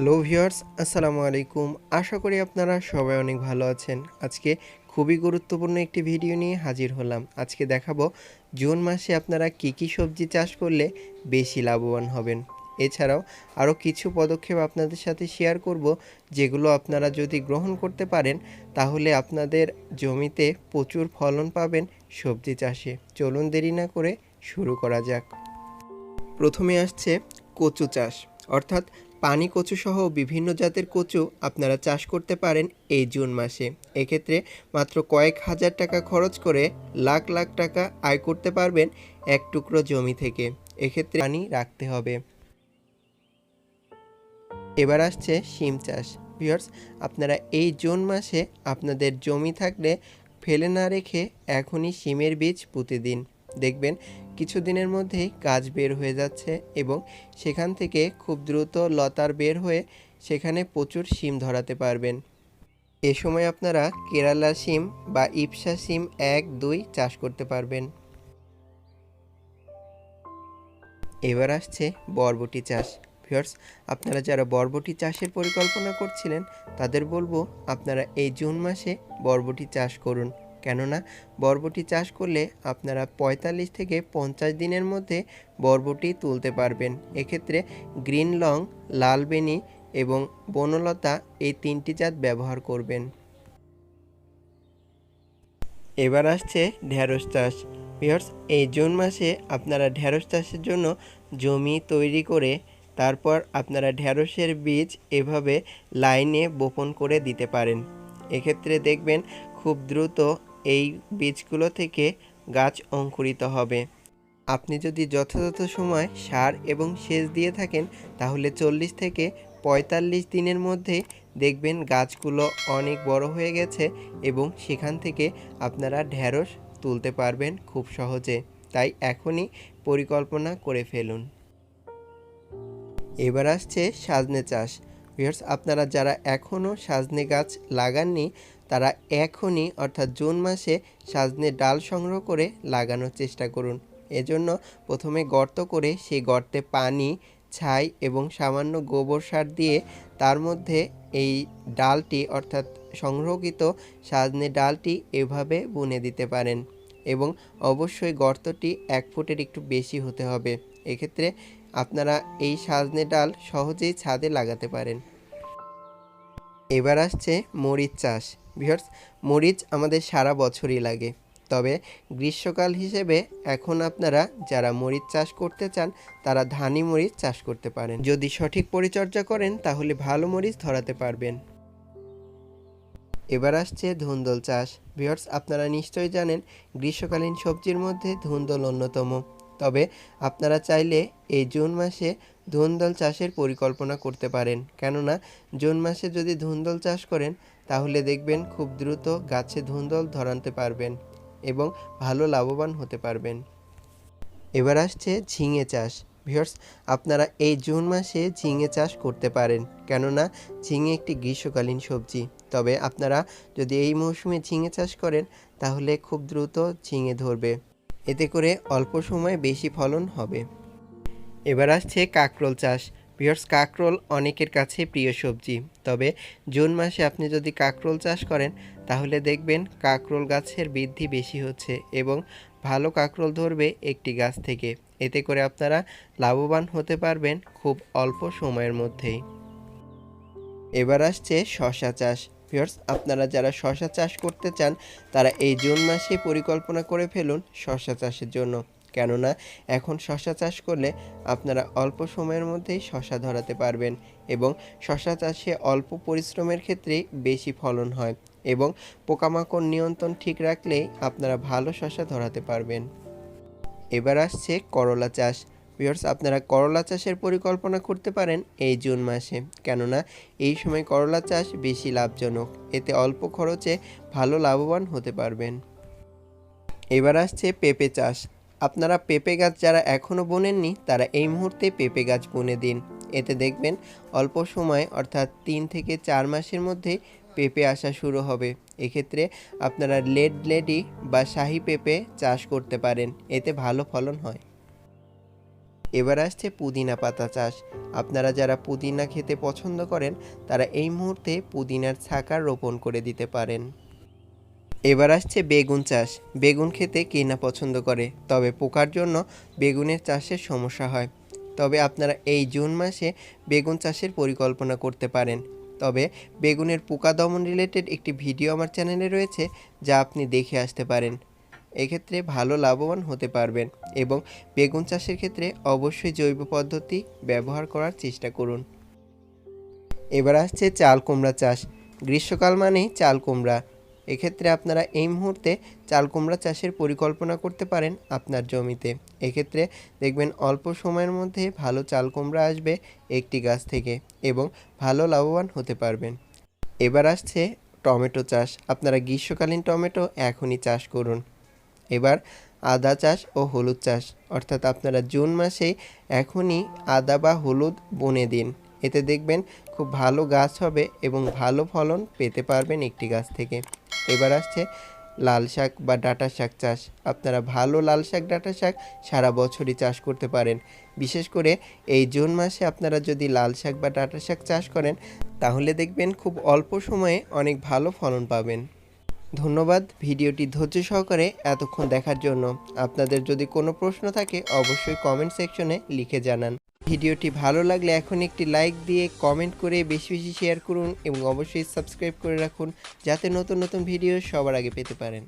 Hello viewers, আসসালামু আলাইকুম। আশা করি আপনারা সবাই অনেক ভালো আছেন। আজকে খুবই গুরুত্বপূর্ণ একটি ভিডিও নিয়ে হাজির হলাম। আজকে দেখাবো জুন মাসে আপনারা কি কি সবজি চাষ করলে বেশি লাভবান হবেন। এছাড়াও আরও কিছু পদক্ষেপ আপনাদের সাথে শেয়ার করব, যেগুলো আপনারা যদি গ্রহণ করতে পারেন, তাহলে আপনাদের জমিতে প্রচুর ফলন পাবেন সবজি চাষে। চলুন দেরি না করে শুরু করা যাক। প্রথমে আসছে কচু চাষ, অর্থাৎ পানি কচু সহ বিভিন্ন জাতের কচু আপনারা চাষ করতে পারেন এই জুন মাসে। এক্ষেত্রে মাত্র কয়েক হাজার টাকা খরচ করে লাখ লাখ টাকা আয় করতে পারবেন এক টুকরো জমি থেকে। এক্ষেত্রে পানি রাখতে হবে। এবার আসছে শিম চাষ। ভিউয়ার্স, আপনারা এই জুন মাসে আপনাদের জমি থাকলে ফেলে না রেখে এখনই শিমের বীজ পুঁতে দিন দেখবেন কিছুদিনের মধ্যেই গাছ বের হয়ে যাচ্ছে এবং সেখান থেকে খুব দ্রুত লতার বের হয়ে সেখানে প্রচুর শিম ধরাতে পারবেন। এ সময় আপনারা কেরালা শিম বা ইপসা শিম এক, দুই চাষ করতে পারবেন। এবার আসছে বরবটি চাষ। ভিউয়ার্স, আপনারা যারা বরবটি চাষের পরিকল্পনা করছিলেন, তাদের বলব আপনারা এই জুন মাসে বরবটি চাষ করুন। কেননা বরবটি চাষ করলে আপনারা পঁয়তাল্লিশ থেকে পঞ্চাশ দিনের মধ্যে বরবটি তুলতে পারবেন। এক্ষেত্রে গ্রিন লং, লাল বেনি এবং বনলতা এই তিনটি জাত ব্যবহার করবেন। এবার আসছে ঢ্যাঁড়স চাষ। ভিউয়ার্স, এই জুন মাসে আপনারা ঢ্যাঁড়স চাষের জন্য জমি তৈরি করে তারপর আপনারা ঢ্যাঁড়সের বীজ এভাবে লাইনে বপন করে দিতে পারেন। এক্ষেত্রে দেখবেন খুব দ্রুত এই বীজগুলো থেকে গাছ অঙ্কুরিত হবে। আপনি যদি যথাযথ সময় সার এবং সেচ দিয়ে থাকেন, তাহলে চল্লিশ থেকে পঁয়তাল্লিশ দিনের মধ্যে দেখবেন গাছগুলো অনেক বড় হয়ে গেছে এবং সেখান থেকে আপনারা ঢ্যাঁড়স তুলতে পারবেন খুব সহজে। তাই এখনই পরিকল্পনা করে ফেলুন। এবার আসছে সাজনে চাষ। ভিউয়ার্স আপনারা যারা এখনও সাজনে গাছ লাগাননি, তারা এখনই, অর্থাৎ জুন মাসে সাজনে ডাল সংগ্রহ করে লাগানোর চেষ্টা করুন। এজন্য প্রথমে গর্ত করে সেই গর্তে পানি, ছাই এবং সামান্য গোবর সার দিয়ে তার মধ্যে এই ডালটি, অর্থাৎ সংগ্রহকৃত সাজনে ডালটি এভাবে বুনে দিতে পারেন এবং অবশ্যই গর্তটি এক ফুটের একটু বেশি হতে হবে। এক্ষেত্রে আপনারা এই সাজনে ডাল সহজেই ছাদে লাগাতে পারেন। এবার আসছে মরিচ চাষ। ভিউয়ার্স, মরিচ আমাদের সারা বছরই লাগে। তবে গ্রীষ্মকাল হিসেবে এখন আপনারা যারা মরিচ চাষ করতে চান, তারা ধানি মরিচ চাষ করতে পারেন। যদি সঠিক পরিচর্যা করেন, তাহলে ভালো মরিচ ধরাতে পারবেন। এবার আসছে ধুন্দল চাষ। ভিউয়ার্স, আপনারা নিশ্চয়ই জানেন, গ্রীষ্মকালীন সবজির মধ্যে ধুন্দল অন্যতম। তবে আপনারা চাইলে এই জুন মাসে ধুন্দল চাষের পরিকল্পনা করতে পারেন। কেননা, জুন মাসে যদি ধুন্দল চাষ করেন, তাহলে দেখবেন খুব দ্রুত গাছে ধুন্দল ধরাতে পারবেন এবং ভালো লাভবান হতে পারবেন। এবার আসছে ঝিঙে চাষ। ভিউয়ার্স, আপনারা এই জুন মাসে ঝিঙে চাষ করতে পারেন। কেননা, ঝিঙে একটি গ্রীষ্মকালীন সবজি। তবে আপনারা যদি এই মৌসুমে ঝিঙে চাষ করেন, তাহলে খুব দ্রুত ঝিঙে ধরবে। এতে করে অল্প সময়ে বেশি ফলন হবে। এবার আসছে কাকরোল চাষ। ভিউয়ার্স, কাকরোল অনেকের কাছে প্রিয় সবজি। তবে জুন মাসে আপনি যদি কাকরোল চাষ করেন, তাহলে দেখবেন কাকরোল গাছের বৃদ্ধি বেশি হচ্ছে এবং ভালো কাকরোল ধরবে একটি গাছ থেকে। এতে করে আপনারা লাভবান হতে পারবেন খুব অল্প সময়ের মধ্যেই। এবার আসছে শশা চাষ। ভিউয়ার্স আপনারা যারা শশা চাষ করতে চান, তারা এই জুন মাসে পরিকল্পনা করে ফেলুন শশা চাষের জন্য। কেননা, এখন শশা চাষ করলে আপনারা অল্প সময়ের মধ্যেই শশা ধরাতে পারবেন এবং শশা চাষে অল্প পরিশ্রমের ক্ষেত্রে বেশি ফলন হয় এবং পোকামাকড় নিয়ন্ত্রণ ঠিক রাখলেই আপনারা ভালো শশা ধরাতে পারবেন। এবার আসছে করলা চাষ। ভিউয়ার্স আপনারা করলা চাষের পরিকল্পনা করতে পারেন এই জুন মাসে। কেননা, এই সময় করলা চাষ বেশি লাভজনক। এতে অল্প খরচে ভালো লাভবান হতে পারবেন। এবার আসছে পেঁপে চাষ। আপনারা পেঁপে গাছ যারা এখনও বোনেননি, তারা এই মুহূর্তে পেঁপে গাছ বুনে দিন। এতে দেখবেন অল্প সময়, অর্থাৎ তিন থেকে চার মাসের মধ্যে পেঁপে আসা শুরু হবে। এক্ষেত্রে আপনারা লেড লেডি বা শাহি পেঁপে চাষ করতে পারেন। এতে ভালো ফলন হয়। এবার আসছে পুদিনা পাতা চাষ। আপনারা যারা পুদিনা খেতে পছন্দ করেন, তারা এই মুহূর্তে পুদিনার ছাকা রোপণ করে দিতে পারেন। এবার আসছে বেগুন চাষ। বেগুন খেতে কে না পছন্দ করে? তবে পোকার জন্য বেগুনের চাষের সমস্যা হয়। তবে আপনারা এই জুন মাসে বেগুন চাষের পরিকল্পনা করতে পারেন। তবে বেগুনের পোকা দমন রিলেটেড একটি ভিডিও আমার চ্যানেলে রয়েছে, যা আপনি দেখে আসতে পারেন। এক্ষেত্রে ভালো লাভবান হতে পারবেন এবং বেগুন চাষের ক্ষেত্রে অবশ্যই জৈব পদ্ধতি ব্যবহার করার চেষ্টা করুন। এবার আসছে চাল কুমড়া চাষ। গ্রীষ্মকাল মানেই চাল কুমড়া। এক্ষেত্রে আপনারা এই মুহূর্তে চাল কুমড়া চাষের পরিকল্পনা করতে পারেন আপনার জমিতে। এক্ষেত্রে দেখবেন অল্প সময়ের মধ্যে ভালো চাল কুমড়া আসবে একটি গাছ থেকে এবং ভালো লাভবান হতে পারবেন। এবার আসছে টমেটো চাষ। আপনারা গ্রীষ্মকালীন টমেটো এখনই চাষ করুন। এবার আদা চাষ ও হলুদ চাষ। অর্থাৎ আপনারা জুন মাসেই এখনই আদা বা হলুদ বনে দিন। এতে দেখবেন খুব ভালো গাছ হবে এবং ভালো ফলন পেতে পারবেন একটি গাছ থেকে। এবার আসছে লাল শাক বা ডাঁটা শাক চাষ। আপনারা ভালো লাল শাক, ডাঁটা শাক সারা বছরই চাষ করতে পারেন। বিশেষ করে এই জুন মাসে আপনারা যদি লাল শাক বা ডাঁটা শাক চাষ করেন, তাহলে দেখবেন খুব অল্প সময়ে অনেক ভালো ফলন পাবেন। ধন্যবাদ ভিডিওটি ধৈর্য সহকারে এতক্ষণ দেখার জন্য। আপনাদের যদি কোনো প্রশ্ন থাকে, অবশ্যই কমেন্ট সেকশনে লিখে জানান। ভিডিওটি ভালো লাগলে এখন একটি লাইক দিয়ে কমেন্ট করে বেশি বেশি শেয়ার করুন এবং অবশ্যই সাবস্ক্রাইব করে রাখুন, যাতে নতুন নতুন ভিডিও সবার আগে পেতে পারেন।